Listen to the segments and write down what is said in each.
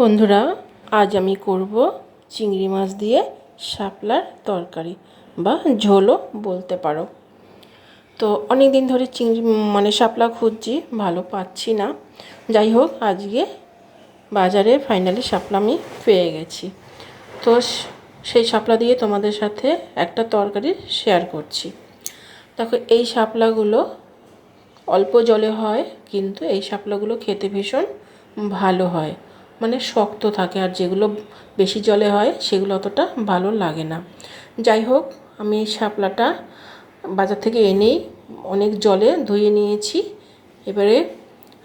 বন্ধুরা, আজ আমি করব চিংড়ি মাছ দিয়ে শাপলার তরকারি বা ঝোলও বলতে পারো। তো অনেক দিন ধরে চিংড়ি মানে শাপলা খুঁজছি, ভালো পাচ্ছি না। যাই হোক, আজকে বাজারে ফাইনালি শাপলা আমি পেয়ে গেছি। তো সেই শাপলা দিয়ে তোমাদের সাথে একটা তরকারি শেয়ার করছি। দেখো, এই শাপলাগুলো অল্প জলে হয়, কিন্তু এই শাপলাগুলো খেতে ভীষণ ভালো হয়। মানে শক্ত থাকে আর যেগুলো বেশি জলে হয় সেগুলো অতটা ভালো লাগে না। যাই হোক, আমি শাপলাটা বাজার থেকে এনেই অনেক জলে ধুয়ে নিয়েছি। এবারে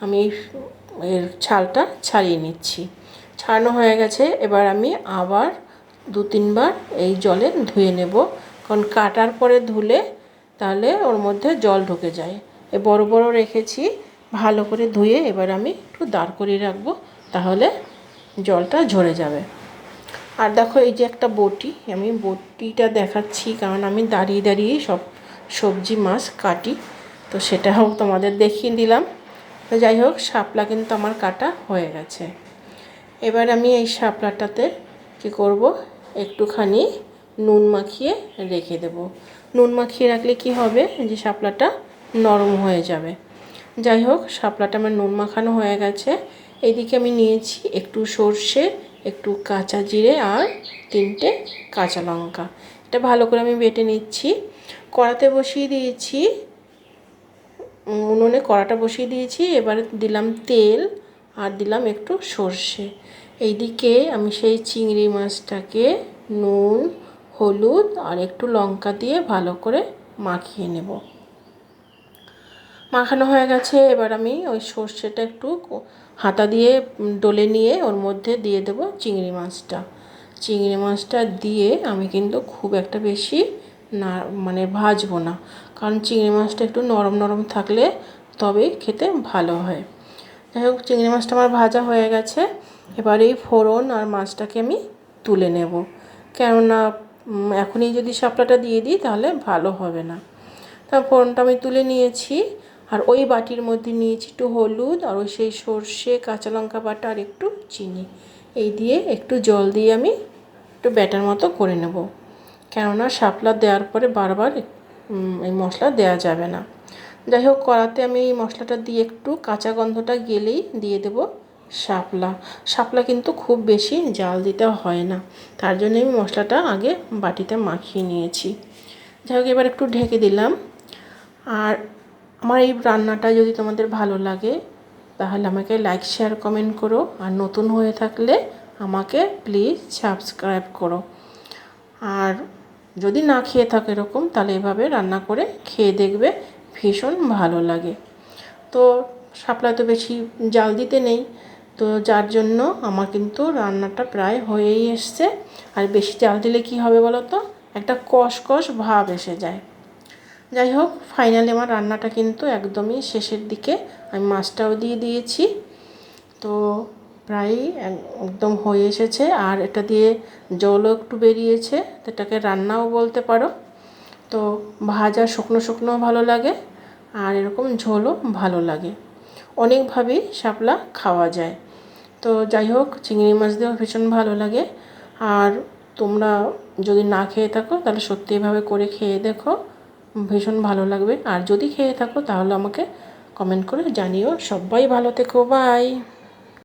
আমি এর ছালটা ছাড়িয়ে নিচ্ছি। ছাড়ানো হয়ে গেছে, এবার আমি আবার দু তিনবার এই জলে ধুয়ে নেব। কারণ কাটার পরে ধুলে তাহলে ওর মধ্যে জল ঢুকে যায়। এ বড় বড় রেখেছি, ভালো করে ধুয়ে এবার আমি একটু দাঁড় করিয়ে রাখব। তাহলে জলটা ঝরে যাবে। আর দেখো এই যে একটা বটি, আমি বটিটা দেখাচ্ছি কারণ আমি দাঁড়িয়ে দাঁড়িয়ে সব সবজি, মাছ কাটি, তো সেটাও তোমাদের দেখিয়ে দিলাম। তো যাই হোক, শাপলা কিন্তু আমার কাটা হয়ে গেছে। এবার আমি এই শাপলাটাতে কী করব? একটুখানি নুন মাখিয়ে রেখে দেব। নুন মাখিয়ে রাখলে কি হবে? যে শাপলাটা নরম হয়ে যাবে। যাই হোক, শাপলাটা আমার নুন মাখানো হয়ে গেছে। এইদিকে আমি নিয়েছি একটু সর্ষে, একটু কাঁচা জিরে আর তিনটে কাঁচা লঙ্কা। এটা ভালো করে আমি বেটে নিচ্ছি। কড়াতে বসিয়ে দিয়েছি উনুনে কড়াটা বসিয়ে দিয়েছি। এবার দিলাম তেল আর দিলাম একটু সর্ষে। এইদিকে আমি সেই চিংড়ি মাছটাকে নুন, হলুদ আর একটু লঙ্কা দিয়ে ভালো করে মাখিয়ে নেব। মাখানো হয়ে গেছে, এবার আমি ওই সর্ষেটা একটু হাতা দিয়ে ডলে নিয়ে ওর মধ্যে দিয়ে দেব চিংড়ি মাছটা। চিংড়ি মাছটা দিয়ে আমি কিন্তু খুব একটা বেশি না মানে ভাজবো না। কারণ চিংড়ি মাছটা একটু নরম নরম থাকলে তবেই খেতে ভালো হয়। যাই হোক, চিংড়ি মাছটা আমার ভাজা হয়ে গেছে। এবার এই ফোড়ন আর মাছটাকে আমি তুলে নেব। কেননা এখনই যদি শাপলাটা দিয়ে দিই তাহলে ভালো হবে না। তা ফোড়নটা আমি তুলে নিয়েছি। আর ওই বাটির মধ্যে নিয়েছি একটু হলুদ আর ওই সেই সর্ষে, কাঁচা লঙ্কা বাটা আর একটু চিনি। এই দিয়ে একটু জল দিয়ে আমি একটু ব্যাটার মতো করে নেব। কেননা শাপলা দেওয়ার পরে বারবার এই মশলা দেওয়া যাবে না। যাই হোক, কড়াতে আমি এই মশলাটা দিয়ে একটু কাঁচা গন্ধটা গেলেই দিয়ে দেব শাপলা। শাপলা কিন্তু খুব বেশি জাল দিতে হয় না। তার জন্য আমি মশলাটা আগে বাটিতে মাখিয়ে নিয়েছি। যাই হোক, এবার একটু ঢেকে দিলাম। আর আমার এই রান্নাটা যদি তোমাদের ভালো লাগে, তাহলে আমাকে লাইক শেয়ার কমেন্ট করো। আর নতুন হয়ে থাকলে আমাকে প্লিজ সাবস্ক্রাইব করো। আর যদি না খেয়ে থাকো এরকম, তাহলে এভাবে রান্না করে খেয়ে দেখবে ভীষণ ভালো লাগে। তো শাপলায় তো বেশি জাল দিতে নেই, তো যার জন্য আমার কিন্তু রান্নাটা প্রায় হয়েই এসছে। আর বেশি জাল দিলে কি হবে বলো তো? একটা কষ কষ ভাব এসে যায়। যাই হোক ফাইনালি আমার রান্নাটা কিন্তু একদমই শেষের দিকে আমি মাছটাও দিয়ে দিয়েছি। তো প্রায় এক- একদম হয়ে এসেছে। আর এটা দিয়ে জলও একটু বেরিয়েছে এটাকে রান্নাও বলতে পারো। তো ভাজা শুকনো শুকনোও ভালো লাগে, আর এরকম ঝোলও ভালো লাগে। অনেকভাবেই শাপলা খাওয়া যায়। তো যাই হোক, চিংড়ি মাছ দিয়েও ভীষণ ভালো লাগে। আর তোমরা যদি না খেয়ে থাকো, তাহলে সত্যি এভাবে করে খেয়ে দেখো। ভীষণ ভালো লাগবে। আর যদি খেয়ে থাকো তাহলে আমাকে কমেন্ট করে জানিও। সবাই ভালো থেকো বাই